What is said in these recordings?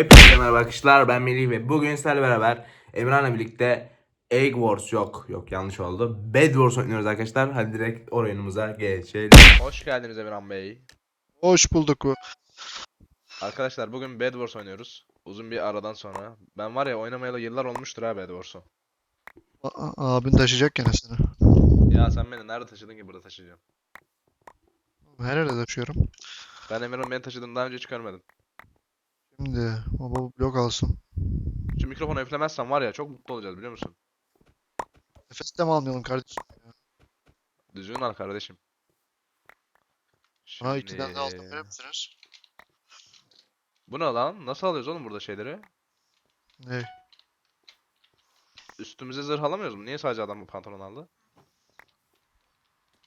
Hepinize merhaba arkadaşlar ben Melih ve bugün sizlerle beraber Emran'la birlikte Egg Wars yok yok yanlış oldu Bed Wars oynuyoruz arkadaşlar hadi direkt oyunumuza geçelim Hoş geldiniz Emirhan Bey. Hoş bulduk. Arkadaşlar bugün Bed Wars oynuyoruz. Uzun bir aradan sonra. Ben var ya oynamayalı yıllar olmuştur ha Bed Wars'u. A- abin taşıyacak gene seni. Ya sen beni nerede taşıdın ki burada taşıyacaksın? Her yerde taşıyorum. Ben Emirhan beni taşıdığını daha önce hiç görmedim. Şimdi baba blok alsın. Şu mikrofonu üflemezsen var ya çok mutlu olacağız biliyor musun? Nefes de mi almayalım kardeşim? Düzgün al kardeşim. Bana iki tane de Şimdi- verir misiniz? Bu ne lan? Nasıl alıyoruz oğlum burada şeyleri? Ne? Üstümüze zırh alamıyoruz mu? Niye sadece adam bu pantolon aldı?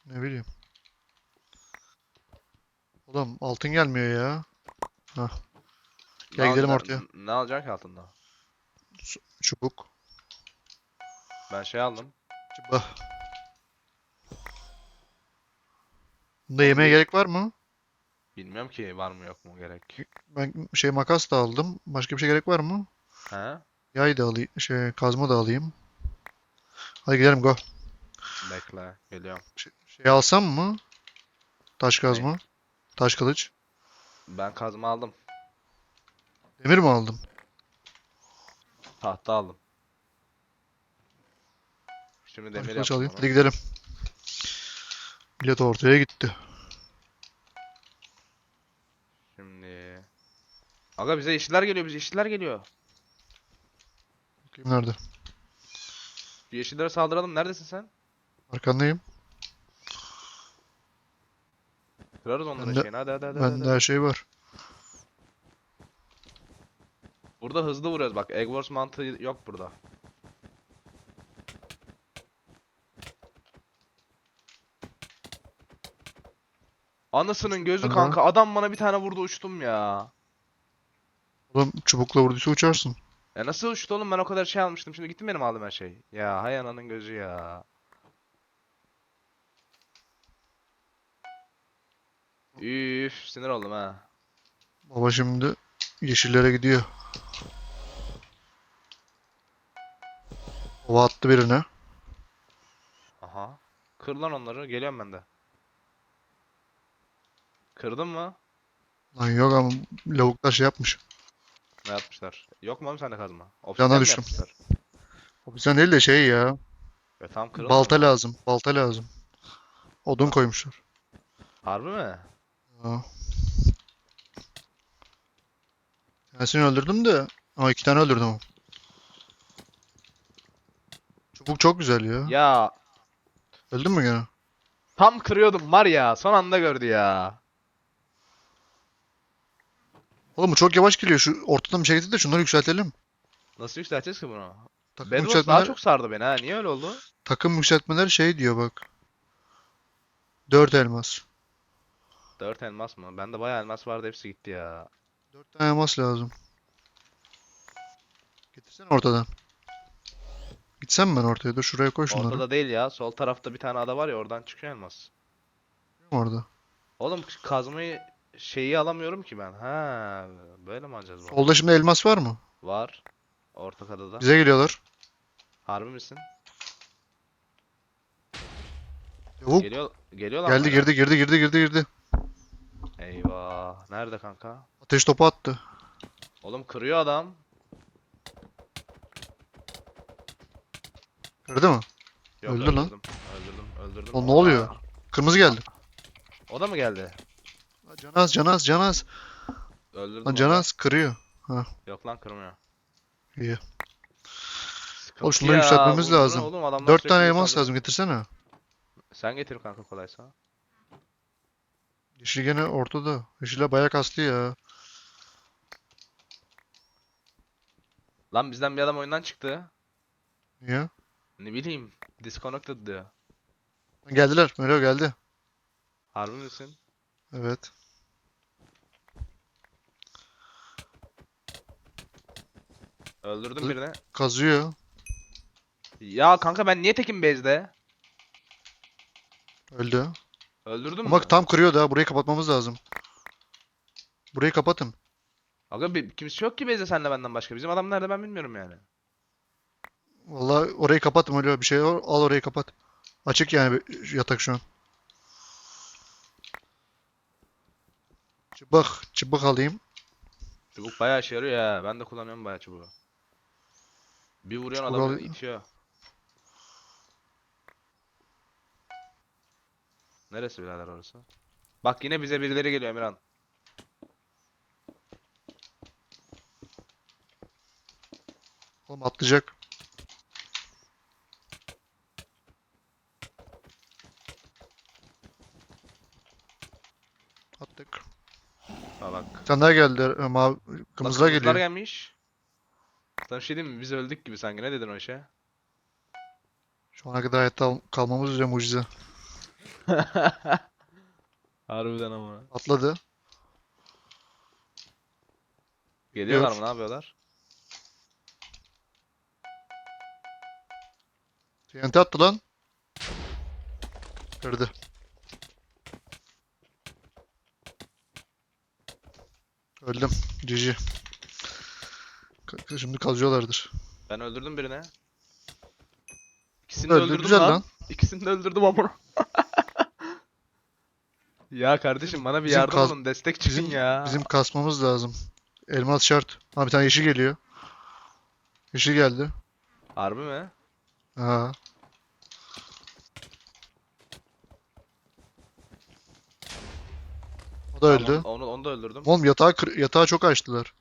Ne bileyim. Oğlum altın gelmiyor ya. Ne Gel gidelim ortaya. Ne alacaksın ki altında? Çubuk. Ben şey aldım. Çıba. Bunda yemeğe gerek var mı? Bilmiyorum ki var mı yok mu gerek. Ben şey makas da aldım. Başka bir şey gerek var mı? He? Yay da alayım. Şey kazma da alayım. Hadi gidelim go. Bekle. Geliyorum. Şey alsam mı? Taş kazma. Taş kılıç. Ben kazma aldım. Demir mi aldım? Tahta aldım. Şimdi demir kılıç yaptım alayım. Hadi gidelim. Millet ortaya gitti. Şimdi. Aga bize yeşiller geliyor, bize yeşiller geliyor. Bakayım nerede? Şu yeşillere saldıralım. Neredesin sen? Arkandayım. Kırarız onların Bende- şeyini. Hadi hadi hadi. Bende hadi. her şey var. Burada hızlı vuruyoruz bak. Egg Wars mantığı yok burada. Anasının gözü Aha. kanka. Adam bana bir tane vurdu uçtum ya. Oğlum çubukla vurduysa uçarsın. Ya nasıl uçtu oğlum ben o kadar şey almıştım. Şimdi gittim benim aldığım her şey. Ya hay ananın gözü ya. Üf sinir oldum ha. Baba şimdi yeşillere gidiyor. Baba attı birine. Aha. Kır lan onları. Geliyorum ben de. Kırdın mı? Lan yok ama lavuklar şey yapmış. Ne yapmışlar? Yok mu oğlum sende kazma? Yana Obsidian mi düştüm. yapmışlar? O bizden değil de şey ya. Ya tam kırıldı Balta mı? lazım. Balta lazım. Odun koymuşlar. Harbi mi? Ya. Tanesini öldürdüm de. Ama iki tane öldürdüm. Çubuk çok güzel ya. Ya Öldün mü gene? tam kırıyordum var ya. Son anda gördü ya. Oğlum bu çok yavaş geliyor. Şu ortadan bir şey getir de şunları yükseltelim. Nasıl yükselteceğiz ki bunu? Takım Bed Wars daha yükseltmeler, çok sardı beni ha. Niye öyle oldu? takım yükseltmeler şey diyor bak. 4 elmas. 4 elmas mı? Bende bayağı elmas vardı hepsi gitti ya. 4 tane elmas lazım. Getirsene ortadan. Gitsem ben ortaya. Dur şuraya koy şunları. Ortada değil ya. Sol tarafta bir tane ada var ya oradan çıkıyor elmas. Orada. Oğlum kazmayı şeyi alamıyorum ki ben. Ha, böyle mi alacağız bunu? Solda şimdi elmas var mı? Var. Orta adada. Bize geliyorlar. Harbi misin? Yavuk. Geliyor geliyorlar Geldi mı? girdi girdi girdi girdi girdi. Eyvah. Nerede kanka? Ateş topu attı. Oğlum kırıyor adam. Gördü mü? Yok Öldü lan. öldürdüm. Öldürdüm. Öldürdüm. Oğlum ne oluyor? Kırmızı geldi. O da mı geldi? Canaz canaz canaz. Öldürdüm Lan onu canaz kırıyor. Yok lan kırmıyor. İyi. Oğlum şunları ya, yükseltmemiz lazım. oğlum? Adamlar 4 sürekli tane elmas yukarıda. lazım getirsene. Sen getir kanka kolaysa. Yeşil gene ortada. Yeşile bayağı kastı ya. Lan bizden bir adam oyundan çıktı. Niye? Ne bileyim. Disconnected diyor. Geldiler. Melo geldi. Harbi misin? Evet. Öldürdüm Hı. birini. Kazıyor. Ya kanka ben niye tekim base'de? Öldü. Öldürdün Ama mü? tam kırıyor da. Burayı kapatmamız lazım. Burayı kapatın. Aga bir, kimse yok ki Beyze senle benden başka. Bizim adam nerede ben bilmiyorum yani. Vallahi orayı kapat öyle bir şey al al orayı kapat. Açık yani yatak şu an. Çıbık, çıbık alayım. Çubuk bayağı işe yarıyor ya. Ben de kullanıyorum bayağı çubuğu. Bir vuruyorsun Çubuk adamı al- itiyor. Neresi birader orası? Bak yine bize birileri geliyor Emirhan. Oğlum atlayacak. Attık. Bak. Daha geldi. e, Mavi, Bak kırmızılar geliyor. gelmiş. Sana bir şey diyeyim mi? Biz öldük gibi sanki. Ne dedin o işe? Şu ana kadar hayatta kal- kalmamız üzere mucize. Harbiden ama. Atladı. Geliyorlar Yok. mı? Ne yapıyorlar? TNT attı lan. Kırdı. Öldüm. GG. Şimdi kazıyorlardır. Ben öldürdüm birini. İkisini de Öldü. öldürdüm Güzel lan. lan. İkisini de öldürdüm ama. Ya kardeşim bana bir Bizim yardım kaz- olun. Destek çıkın Bizim ya. bizim kasmamız lazım. Elmas şart. Ha bir tane yeşil geliyor. Yeşil geldi. Harbi mi? Ha. Da öldü. Tamam, onu, onu da öldürdüm. Oğlum yatağı kır- yatağı çok açtılar.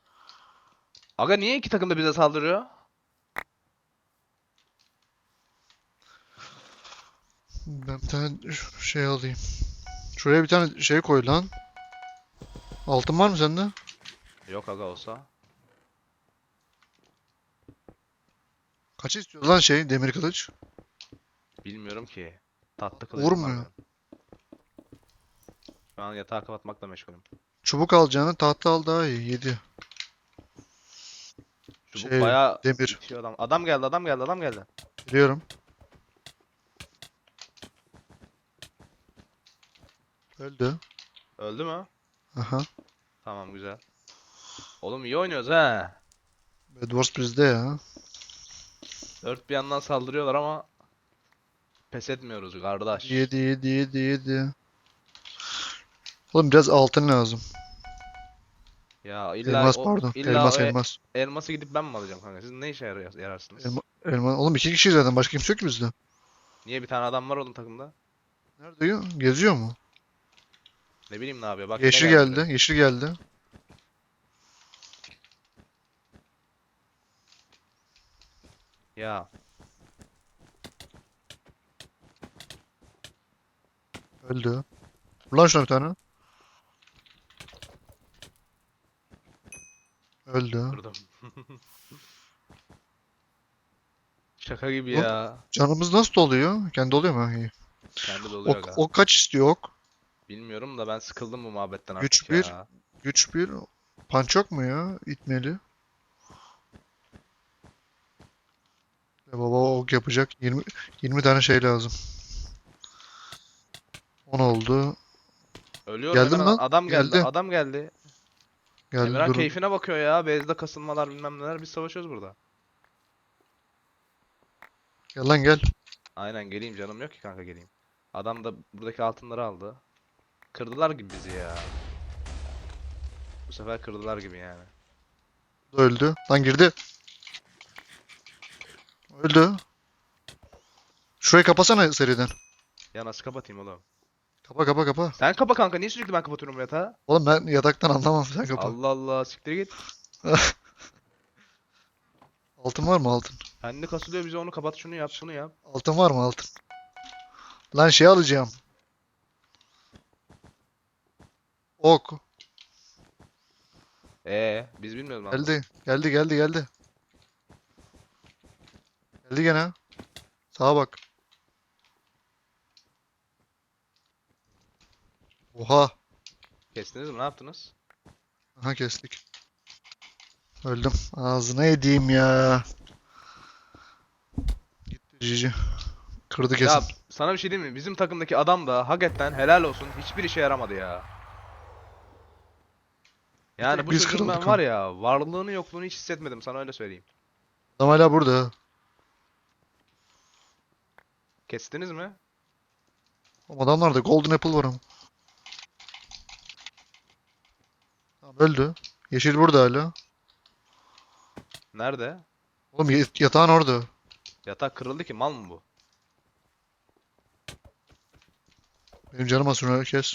Aga niye iki takım da bize saldırıyor? Ben bir tane ş- şey alayım. Şuraya bir tane şey koy lan. Altın var mı sende? Yok aga olsa. Kaç istiyor lan şey demir kılıç? Bilmiyorum ki. Tatlı var Vurmuyor. benim. Şu an yatağı kapatmakla meşgulüm. Çubuk alacağını tahta al daha iyi. 7. Çubuk Şey, bayağı demir. itiyor adam. Adam geldi, adam geldi, adam geldi. Biliyorum. Öldü. Öldü mü? Aha. Tamam güzel. Oğlum iyi oynuyoruz ha. Bedwars bizde ya. Dört bir yandan saldırıyorlar ama pes etmiyoruz kardeş. 7 7 7 7. Oğlum biraz altın lazım. Ya illa Elmas o, pardon. illa elmas o elmas. elması gidip ben mi alacağım kanka? Siz ne işe yarar- yararsınız? Elma, elma. Oğlum iki kişi zaten başka kimse yok ki bizde. Niye bir tane adam var oğlum takımda? Nerede ya? Geziyor mu? Ne bileyim ne yapıyor? Bak Yeşil geldi. geldi. Yeşil geldi. Ya Öldü. Vur lan şuna bir tane. Öldü. Şaka gibi Oğlum, ya. Canımız nasıl doluyor? Kendi doluyor mu? İyi. Kendi doluyor aga. ok kaç istiyor ok? Bilmiyorum da ben sıkıldım bu muhabbetten Güç artık bir. ya. Güç bir. Punch yok mu ya? İtmeli. Ya baba ok yapacak. 20 20 tane şey lazım. 10 oldu. Ölüyorum Emirhan. lan. Adam geldi. Geldi. Adam geldi. Geldi Emirhan durun. keyfine bakıyor ya. Bezde kasılmalar bilmem neler. Biz savaşıyoruz burada. Gel lan gel. Aynen geleyim canım yok ki kanka geleyim. Adam da buradaki altınları aldı. Kırdılar gibi bizi ya. Bu sefer kırdılar gibi yani. Öldü. Lan girdi. Öldü. Şurayı kapasana seriden. Ya nasıl kapatayım oğlum? Kapa kapa kapa. Sen kapa kanka. Niye sürekli ben kapatıyorum yatağı? Oğlum ben yataktan anlamam sen kapa. Allah Allah siktir git. Altın var mı altın? Kendi kasılıyor bize onu kapat şunu yap şunu yap. Altın var mı altın? Lan şey alacağım. Ok. Ee biz bilmiyoruz lan. Geldi. Geldi geldi geldi. Geldi gene. Sağa bak. Oha. Kestiniz mi? Ne yaptınız? Aha kestik. Öldüm. Ağzına yediğim ya. Gitti Cici. Kırdı kesin. Ya sana bir şey diyeyim mi? Bizim takımdaki adam da hakikaten helal olsun hiçbir işe yaramadı ya. Yani bu biz çocuğun ben kırıldık var ya varlığını yokluğunu hiç hissetmedim sana öyle söyleyeyim. Adam hala burada. Kestiniz mi? Oğlum adamlarda Golden Apple var ama. Öldü. Yeşil burada hala. Nerede? Oğlum y- yatağın orada. Yatak kırıldı ki mal mı bu? Benim canım asıyor kes.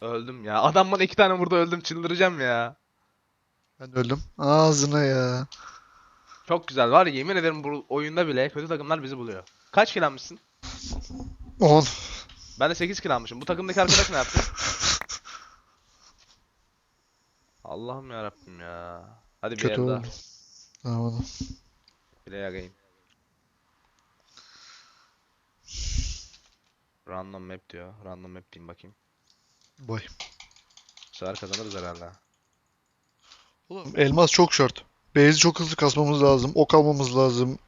Öldüm ya. Adam bana iki tane vurdu öldüm çıldıracağım ya. Ben de öldüm. Ağzına ya. Çok güzel var ya yemin ederim bu oyunda bile kötü takımlar bizi buluyor. Kaç kill almışsın? 10. Ben de 8 kill almışım. Bu takımdaki arkadaş ne yaptı? Allah'ım ya Rabbim ya. Hadi bir Kötü el daha. oldu. Bir de yakayım. Random map diyor. Random map diyeyim bakayım. Vay. Bu sefer kazanırız herhalde. Oğlum elmas çok short. Base'i çok hızlı kasmamız lazım. Ok almamız lazım.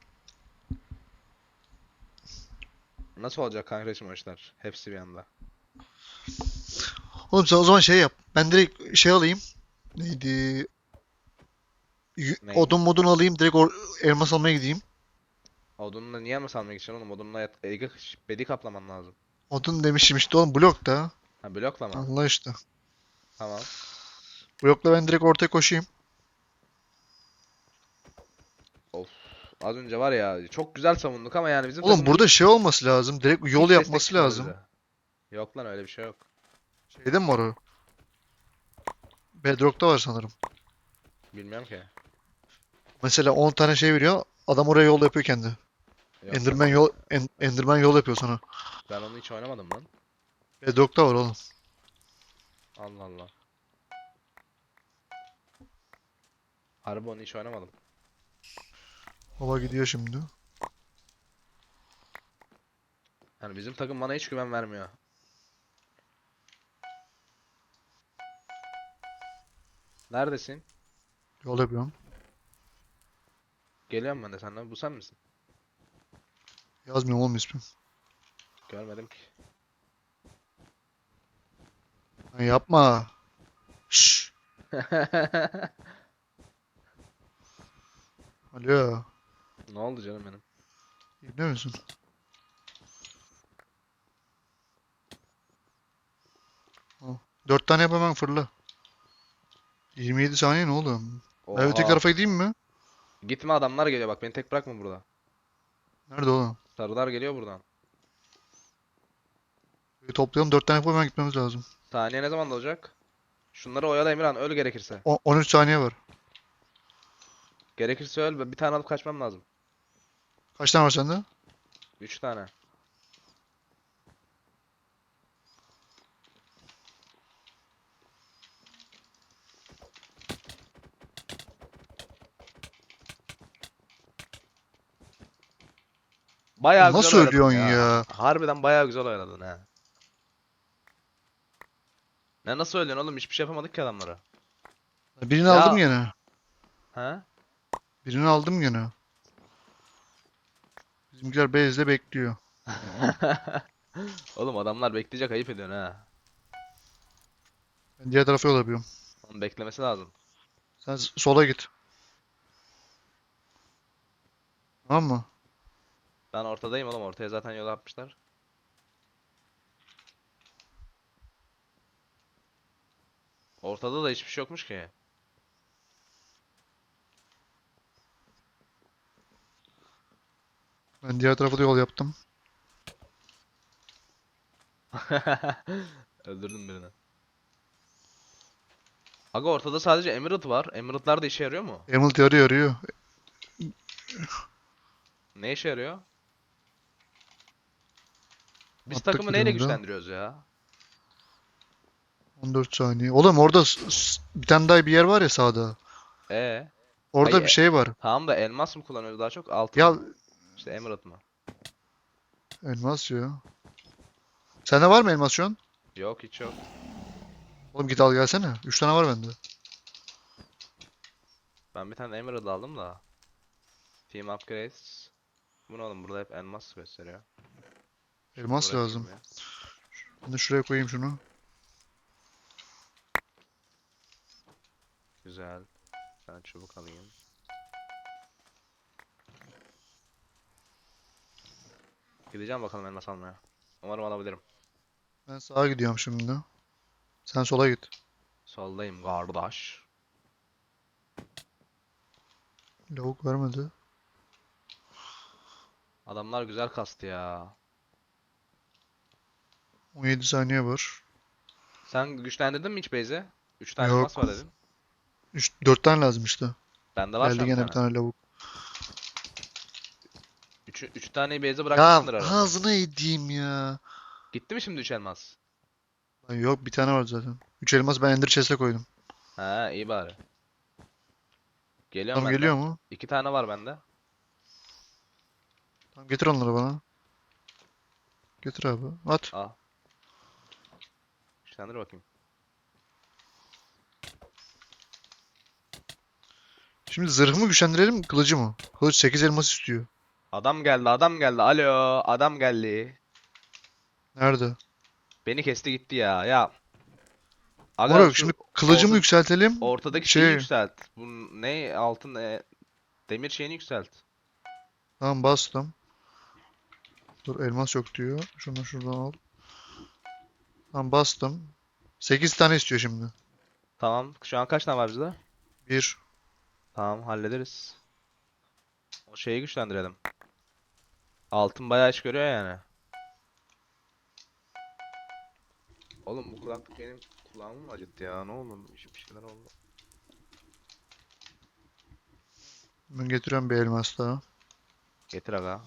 Nasıl olacak kanka maçlar? Hepsi bir anda. Oğlum sen o zaman şey yap. Ben direkt şey alayım. Neydi? Y- Ne? Odun modun alayım. Direkt or- elmas almaya gideyim. Odunla niye mi salmak için oğlum? Odunla yat Ege bedi kaplaman lazım. Odun demişim işte oğlum blok da. Ha blokla mı? Allah işte. Tamam. Blokla ben direkt ortaya koşayım. Of. Az önce var ya çok güzel savunduk ama yani bizim Oğlum takımın burada şey olması lazım. Direkt hiç yol destek yapması çıkmadı lazım. bize. Yok lan öyle bir şey yok. Şeyde mi var o? Bedrock'ta var sanırım. Bilmiyorum ki. Mesela 10 tane şey veriyor. Adam oraya yol yapıyor kendi. Yok Enderman yol En- Enderman yol yapıyor sana. Ben onu hiç oynamadım lan. Bedrock'ta var oğlum. Allah Allah. Harbi onu hiç oynamadım. Baba gidiyor şimdi. Yani bizim takım bana hiç güven vermiyor. Neredesin? Yol yapıyorum. Geliyorum ben de senden. Bu sen misin? Yazmıyorum oğlum ismim. Görmedim ki. Lan yapma. Şşş. Alo. Ne oldu canım benim? İbne misin? Al. Dört tane yap hemen fırla. 27 saniye ne oğlum? Ben öteki Oha. tarafa gideyim mi? Gitme adamlar geliyor bak beni tek bırakma burada. Nerede oğlum? Sarılar geliyor buradan. Bir toplayalım dört tane yapıp hemen gitmemiz lazım. Saniye ne zaman olacak? Şunları oyala Emirhan öl gerekirse. O- 13 saniye var. Gerekirse öl bir tane alıp kaçmam lazım. Kaç tane var sende? 3 tane. Bayağı güzel Nasıl oynadın ölüyorsun ya? Harbiden bayağı güzel oynadın ha. Ne nasıl ölüyorsun oğlum? Hiçbir şey yapamadık ki adamlara. Birini Ya- aldım gene. Ha? Birini aldım gene. Bizimkiler base'de bekliyor. Oğlum adamlar bekleyecek ayıp ediyorsun ha. Ben diğer tarafa yol yapıyorum. Onun beklemesi lazım. Sen s- sola git. Tamam mı? Ben ortadayım oğlum. Ortaya zaten yol yapmışlar. Ortada da hiçbir şey yokmuş ki. Ben diğer tarafa da yol yaptım. Öldürdüm birini. Aga ortada sadece Emerald var. Emerald'lar da işe yarıyor mu? Emerald yarıyor yarıyor. Ne işe yarıyor? Biz Attık takımı neyle daha. güçlendiriyoruz ya? 14 saniye. Oğlum orada s- s- bir tane daha bir yer var ya sağda. Ee, Orada Hayır. bir şey var. tamam da elmas mı kullanıyoruz daha çok? Altın Ya? İşte Emerald mı? elmas ya. Sende var mı elmas şu an? Yok hiç yok. Oğlum git al gelsene. 3 tane var bende. Ben bir tane Emerald aldım da. Team upgrades. Bu ne oğlum burada hep elmas gösteriyor. Elmas Bırakayım lazım. ya. Ben de şuraya koyayım şunu. Güzel. Ben çubuk alayım. Gideceğim bakalım elmas almaya. Umarım alabilirim. Ben sağa gidiyorum şimdi. Sen sola git. Soldayım kardeş. Lavuk vermedi. Adamlar güzel kastı ya. 17 saniye var. Sen güçlendirdin mi hiç base'i? 3 tane Yok. elmas var dedin. 3 4 tane lazım işte. Bende var Geldi gene bir tane. tane lavuk. 3 3 taneyi base'e Ya bırakmışsındır herhalde. ağzına yediğim ya. Gitti mi şimdi 3 elmas? Lan Yok bir tane var zaten. 3 elmas ben Ender Chest'e koydum. Ha iyi bari. Geliyorum Tamam ben de. geliyor mu? 2 tane var bende. Tamam getir onları bana. Getir abi. At. Al. Güçlendir bakayım. Şimdi zırhımı güçlendirelim kılıcı mı? Kılıç 8 elmas istiyor. Adam geldi, adam geldi. Alo, adam geldi. Nerede? Beni kesti gitti ya. Ya. Aga şu şimdi kılıcımı orta- yükseltelim. ortadaki şey- şeyi yükselt. Bu ne altın ne? Demir şeyini yükselt. Tamam bastım. Dur elmas yok diyor. Şunu şuradan al. Tamam bastım. 8 tane istiyor şimdi. Tamam. Şu an kaç tane var bizde? 1. Tamam hallederiz. O şeyi güçlendirelim. Altın bayağı iş görüyor yani. Oğlum bu kulaklık benim kulağımı mı acıttı ya? Ne oldu? Bir bir şeyler oldu. Ben getiriyorum bir elmas daha. Getir aga.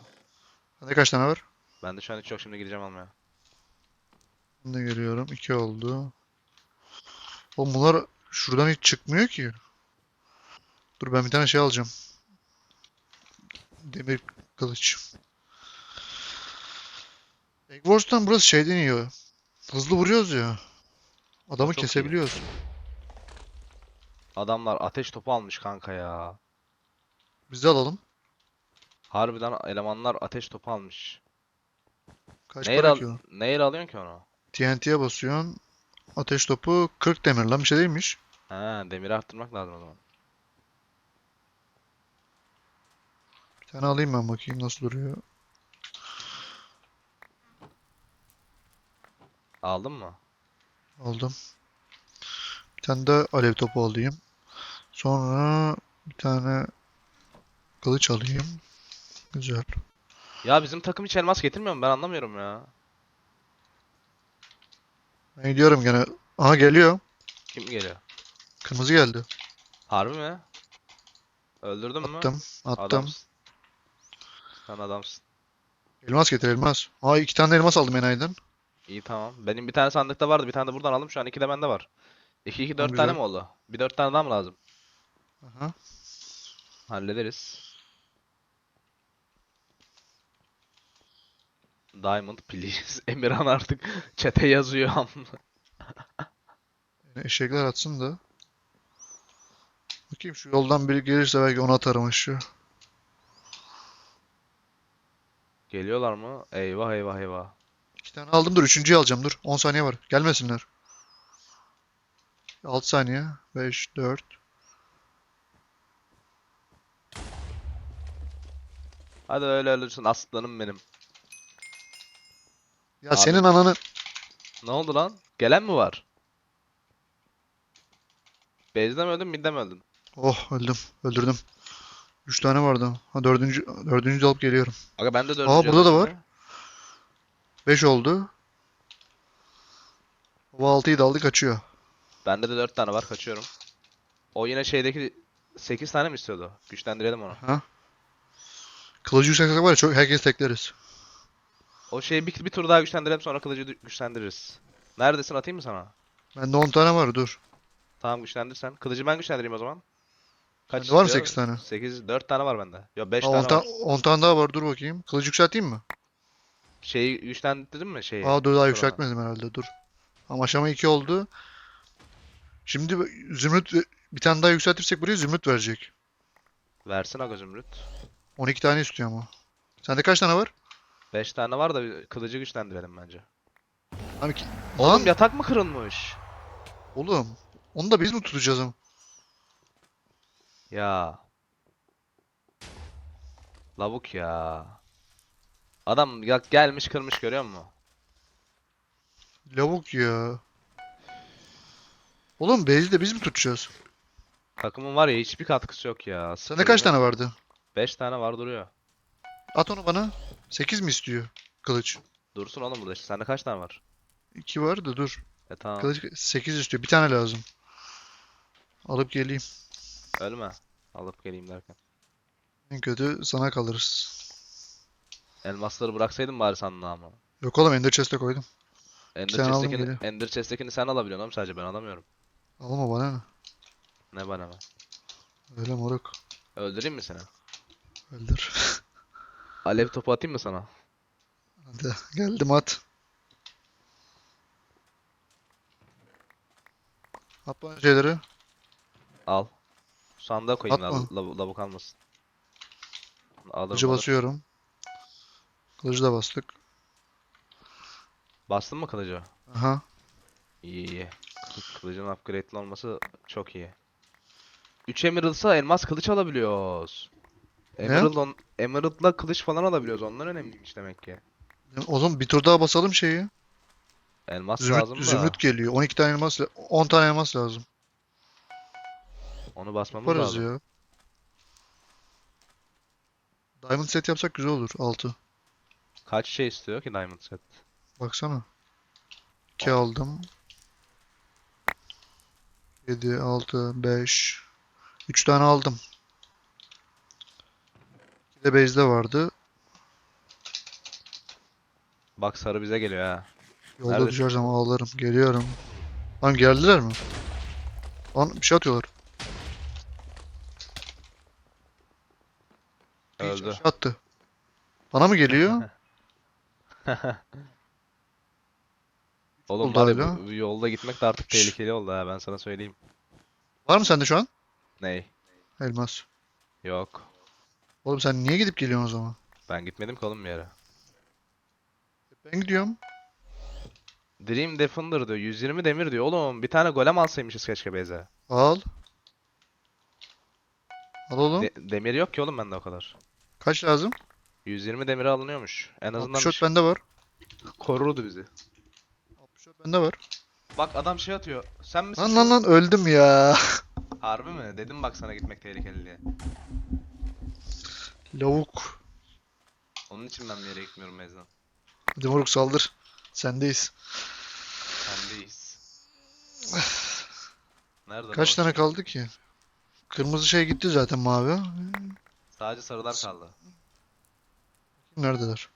Bende kaç tane var? Ben de şu an hiç yok şimdi gideceğim almaya. Ben de geliyorum. 2 oldu. Oğlum bunlar şuradan hiç çıkmıyor ki. Dur ben bir tane şey alacağım. Demir kılıç. Egg Wars'tan burası şeyden iyi. Hızlı vuruyoruz ya. Adamı çok iyi. kesebiliyoruz. Adamlar ateş topu almış kanka ya. Biz de alalım. Harbiden elemanlar ateş topu almış. Kaç Neyle, para al ki o? neyle alıyorsun ki onu? TNT'ye basıyorsun. Ateş topu 40 demir lan bir şey değilmiş. Ha, demiri arttırmak lazım o zaman. Bir tane alayım ben bakayım nasıl duruyor. Aldın mı? Aldım. Bir tane de alev topu alayım. Sonra bir tane kılıç alayım. Güzel. Ya bizim takım hiç elmas getirmiyor mu? Ben anlamıyorum ya. Ben gidiyorum gene. Aha geliyor. Kim geliyor? Kırmızı geldi. Harbi mi? Öldürdün mü? Attım. Attım. Adamsın. Sen adamsın. Elmas getir elmas. Aa iki tane elmas aldım enayiden. İyi tamam. Benim bir tane sandıkta vardı. Bir tane de buradan aldım. Şu an iki de bende var. 2 2 Tamam, 4 tane mi oldu? Bir 4 tane daha mı lazım? Aha. Hallederiz. Diamond please. Emirhan artık çete yazıyor. Yine eşekler atsın da. Bakayım şu yoldan biri gelirse belki onu atarım aşağı. Geliyorlar mı? Eyvah eyvah eyvah. İki tane aldım dur. Üçüncüyü alacağım dur. 10 saniye var. Gelmesinler. 6 saniye. 5, 4. Hadi öyle ölürsün aslanım benim. Ya Abi. senin ananı. Ne oldu lan? Gelen mi var? Base'de mi öldün, mid'de mi öldün? Oh öldüm. Öldürdüm. 3 tane vardı. Ha dördüncü, dördüncü de alıp geliyorum. Aga ben de dördüncü burada da var. şimdi. 5 oldu. O 6'yı da aldı kaçıyor. Bende de 4 tane var, kaçıyorum. O yine şeydeki 8 tane mi istiyordu? Güçlendirelim onu. Ha. Kılıcı yükseltsek var ya çok herkes tekleriz. O şeyi bir, bir tur daha güçlendirelim sonra kılıcı güçlendiririz. Neredesin atayım mı sana? Bende 10 tane var dur. Tamam güçlendirsen. Kılıcı ben güçlendireyim o zaman. Kaç var mı istiyor? 8 tane? 8, 4 tane var bende. Yo 5 Aa, 10 tane var. 10 tane daha var dur bakayım. Kılıcı yükselteyim mi? Şeyi güçlendirdin mi şeyi? Aa dur daha yükseltmedim herhalde dur. Ama aşama 2 oldu. Şimdi zümrüt bir tane daha yükseltirsek buraya zümrüt verecek. Versin aga zümrüt. 12 tane istiyor ama. Sende kaç tane var? 5 tane var da bir kılıcı güçlendirelim bence. Abi ki... Oğlum Lan yatak mı kırılmış? oğlum. Onu da biz mi tutacağız ama? Ya. Lavuk ya. Adam ya- gelmiş kırmış görüyor musun? Lavuk ya. Oğlum base'i de biz mi tutacağız? Takımın var ya hiçbir katkısı yok ya. Sende kaç tane vardı? 5 tane var duruyor. At onu bana. 8 mi istiyor kılıç? Dursun oğlum burada. Sende kaç tane var? 2 var da dur. E tamam. Kılıç 8 istiyor. Bir tane lazım. Alıp geleyim. Ölme. Alıp geleyim derken. En kötü sana kalırız. Elmasları bıraksaydın bari sandığa ama. Yok oğlum Ender Chest'e koydum. Ender Sen aldın Chest'tekini, geliyor. Ender Chest'tekini sen alabiliyorsun oğlum sadece ben alamıyorum. Alma bana ne? Ne bana ne? Öyle moruk. Öldüreyim mi seni? Öldür. Alev topu atayım mı sana? Hadi geldim at. At bana şeyleri. Al. Sandığa koyayım Atma. lav lav lavuk almasın. Alırım Kılıcı alırım. basıyorum. Kılıcı da bastık. Bastın mı kılıcı? Aha. İyi iyi. Kı- Kılıcın upgrade'li olması çok iyi. 3 Emerald'sa elmas kılıç alabiliyoruz. Emerald on, Emerald'la kılıç falan alabiliyoruz. Onlar önemliymiş demek ki. Oğlum bir tur daha basalım şeyi. Elmas Zümrüt, lazım da zümrüt geliyor. 12 tane elmas, la- 10 tane elmas lazım. onu basmamız Yaparız lazım. ya. Diamond set yapsak güzel olur. 6. Kaç şey istiyor ki Diamond set? Baksana. 2 aldım. 7, 6, 5. 3 tane aldım. 2 de base'de vardı. Bak sarı bize geliyor ha. Yolda düşersem ağlarım. Geliyorum. Lan geldiler mi? Lan bir şey atıyorlar. Bir Öldü. aşağı attı. Bana mı geliyor? Oğlum Oldu var ya hala. bu, bu yolda gitmek de artık tehlikeli oldu ha ben sana söyleyeyim. Var mı sende şu an? Ney? Elmas. Yok. Oğlum sen niye gidip geliyorsun o zaman? Ben gitmedim ki oğlum bir yere. Ben gidiyorum. Dream Defender diyor. 120 demir diyor. Oğlum bir tane golem alsaymışız keşke Beyza. Al. Al oğlum. De- demir yok ki oğlum bende o kadar. Kaç lazım? 120 demir alınıyormuş. En azından bir 64 şey bende var. korurdu bizi. 64 bende var. Bak adam şey atıyor. Sen misin? Lan lan lan öldüm ya. Harbi mi? Dedim bak sana gitmek tehlikeli diye. Lavuk. Onun için ben bir yere gitmiyorum Mezdan. Hadi moruk saldır. Sendeyiz. Sendeyiz. Nerede Kaç tane kaldı ki? Kırmızı şey gitti zaten mavi. Sadece sarılar kaldı. Neredeler?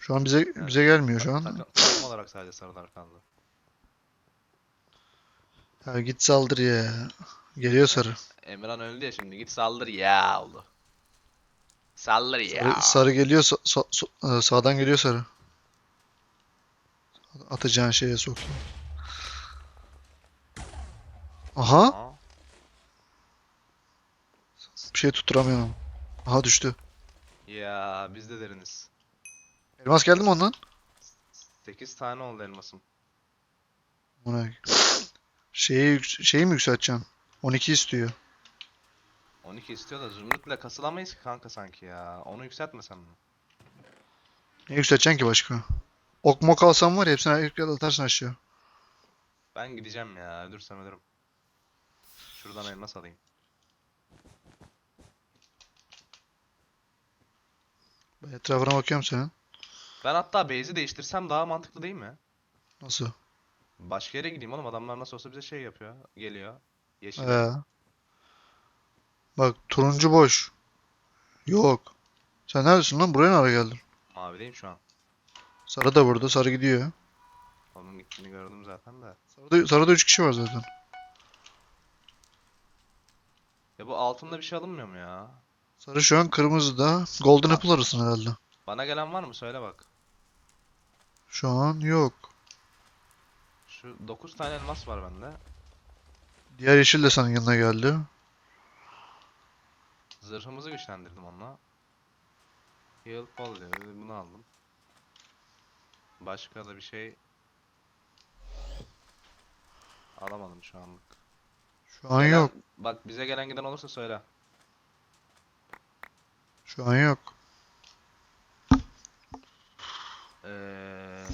Şu an bize bize gelmiyor şu an. Takım, takım olarak sadece sarılar kaldı. Ya git saldır ya. Geliyor sarı. Emirhan öldü ya şimdi git saldır ya oldu. Saldır ya. Sarı, sarı geliyor sa- sa- so- e, sağdan geliyor sarı. Atacağın şeye sokayım. Aha Aa, bir şey tutturamıyorum. Aha düştü. Ya biz de deriniz. Elmas geldi mi ondan? 8 tane oldu elmasım. Buna. Şeyi, yük- şeyi mi yükselteceksin? 12 istiyor. 12 istiyor da zümrütle kasılamayız ki kanka sanki ya. Onu yükseltmesem mi? Ne yükselteceksin ki başka? Ok mok alsam var ya hepsini ayıkla atarsın aşağı. Ben gideceğim ya. Ölürsem ölürüm. Şuradan elmas alayım. Ben etrafına bakıyorum senin. Ben hatta base'i değiştirsem daha mantıklı değil mi? Nasıl? Başka yere gideyim oğlum. Adamlar nasıl olsa bize şey yapıyor. Geliyor. Yeşil. Ee. Bak turuncu boş. Yok. Sen neredesin lan? Buraya nereye geldin? Mavideyim şu an. Sarı da burada. Sarı gidiyor. Onun gittiğini gördüm zaten de. Sarıda, sarıda 3 kişi var zaten. Ya bu altında bir şey alınmıyor mu ya? Sarı şu an kırmızıda. Golden Apple arasın herhalde. Bana gelen var mı? Söyle bak. Şu an yok. Şu 9 tane elmas var bende. Diğer yeşil de senin yanına geldi. Zırhımızı güçlendirdim onunla. Heal diyor. Bunu aldım. Başka da bir şey alamadım şu anlık. Şu an Gelen- yok. Bak bize gelen giden olursa söyle. Şu an yok. Eee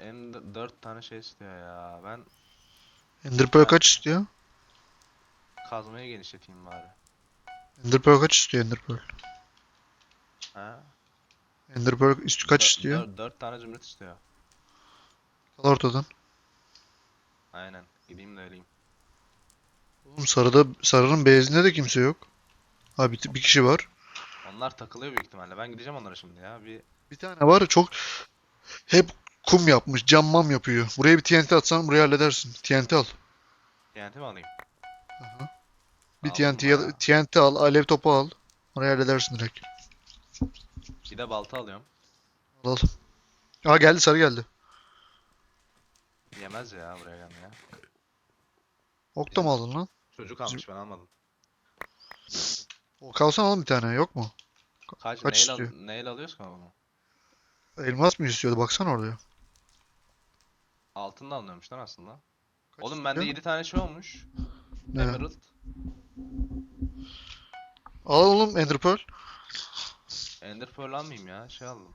en 4 tane şey istiyor ya. Ben Ender Pearl kaç istiyor? kazmayı genişleteyim bari. Ender Pearl kaç istiyor Ender Pearl? Ha? Ender Pearl üstü kaç istiyor? 4 tane zümrüt istiyor. Kal ortadan. Aynen. Gideyim de öleyim. Oğlum sarıda sarının beyazında de kimse yok. Ha bir, bir kişi var. Onlar takılıyor büyük ihtimalle. Ben gideceğim onlara şimdi ya. Bir Bir tane var çok hep kum yapmış, cam mam yapıyor. Buraya bir TNT atsan burayı halledersin. TNT al. TNT mi alayım? Aha. Bir TNT, ya. TNT al, alev topu al. Orayı halledersin direkt. Bir de balta alıyorum. Al al. Aa geldi sarı geldi. Yemez ya buraya gelmeye. Ok da mı aldın lan? Çocuk almış ben almadım. Ok alsana oğlum bir tane yok mu? Kaç, Kaç neyle, al- istiyor? neyle alıyoruz ki onu? Elmas mı istiyordu baksana oraya. Altın da alınıyormuş lan aslında. Kaç Oğlum bende istiyor? 7 tane şey olmuş. Ne? Emerald. Al oğlum Ender Pearl. Ender Pearl almayayım ya. Şey aldım.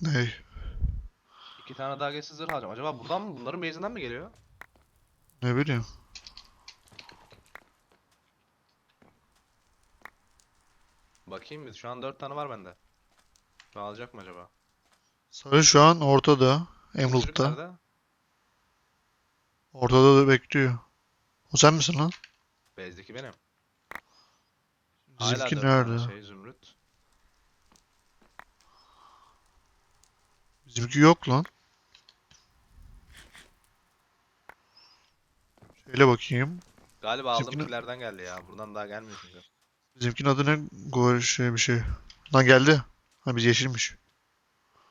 Ney? İki tane daha geçsiz zırh alacağım. Acaba buradan mı? Bunların base'inden mi geliyor? Ne bileyim. Bakayım bir. Şu an 4 tane var bende. Şu alacak mı acaba? Sarı şu an ortada. Emerald'da. Ortada da bekliyor. O sen misin lan? Base'deki benim. Bizimki nerede? Şey zümrüt. Bizimki yok lan. Şöyle bakayım. Galiba aldığım Bizimkini- killerden geldi ya. Buradan daha gelmiyor çünkü. Bizimkinin adı ne? Go şey bir şey. Lan geldi. Ha biz yeşilmiş.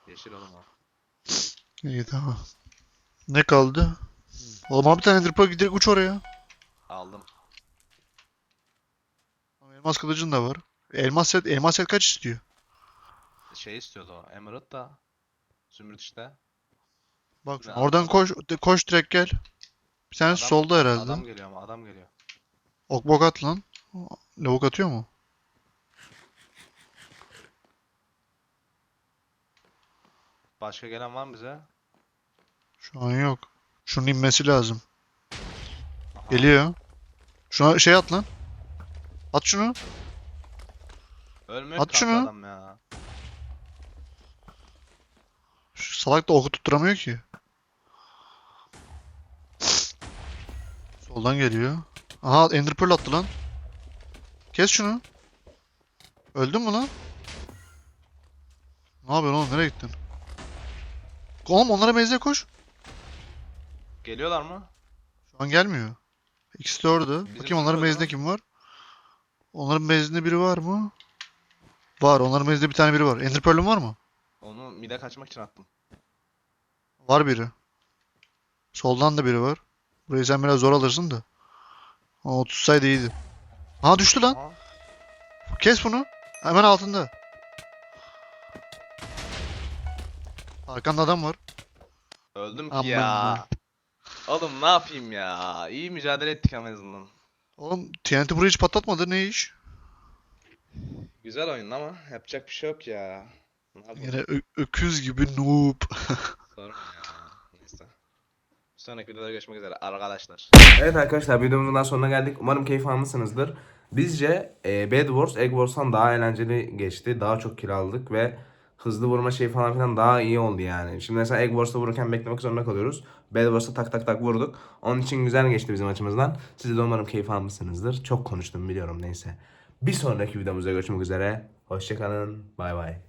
Yeşil oğlum o. İyi tamam. Ne kaldı? Oğlum abi bir tane Pearl gidelim uç oraya. Aldım. Elmas kılıcın da var. Elmas set, elmas set kaç istiyor? Şey istiyordu o. Emerald da. Zümrüt işte. Bak Ne oradan koş, koş direkt gel. Bir tanesi Adam- solda herhalde. Adam geliyor ama adam geliyor. Ok bok at lan. Lavuk atıyor mu? Başka gelen var mı bize? Şu an yok. Şunun inmesi lazım. Aha. Geliyor. Şuna şey at lan. At şunu. Ölmüyor At kanka şunu. adam ya. Şu salak da oku tutturamıyor ki. Soldan geliyor. Aha Ender Pearl attı lan. Kes şunu. Öldün mü lan? Ne yapıyorsun oğlum? Nereye gittin? Oğlum onlara benze koş. Geliyorlar mı? Şu an gelmiyor. İkisi de orada. Bizim Bakayım onların öldü kim var? Onların base'inde biri var mı? Var. Onların base'inde bir tane biri var. Ender Pearl'ün var mı? Onu mide kaçmak için attım. Var biri. Soldan da biri var. Burayı sen biraz zor alırsın da. Ama o tutsaydı iyiydi. Aha düştü lan. Aha. Kes bunu. Hemen altında. Arkanda adam var. Öldüm ki Aman ya. Oğlum ne yapayım ya? İyi mücadele ettik ama en azından. Oğlum TNT burayı hiç patlatmadı. Ne iş? Güzel oyun ama yapacak bir şey yok ya. Ne yapalım? Yine ö- öküz gibi noob. Sorma ya. Neyse. Bir sonraki videoda görüşmek üzere arkadaşlar. Evet arkadaşlar videomuzun daha sonuna geldik. Umarım keyif almışsınızdır. Bizce e, Bed Wars Egg Wars'tan daha eğlenceli geçti. Daha çok kill aldık ve hızlı vurma şey falan filan daha iyi oldu yani. Şimdi mesela Egg Wars'ta vururken beklemek zorunda kalıyoruz. Wars'ta tak tak tak vurduk. Onun için güzel geçti bizim açımızdan. Siz de umarım keyif almışsınızdır. Çok konuştum biliyorum neyse. Bir sonraki videomuzda görüşmek üzere. Hoşçakalın. Bay bay.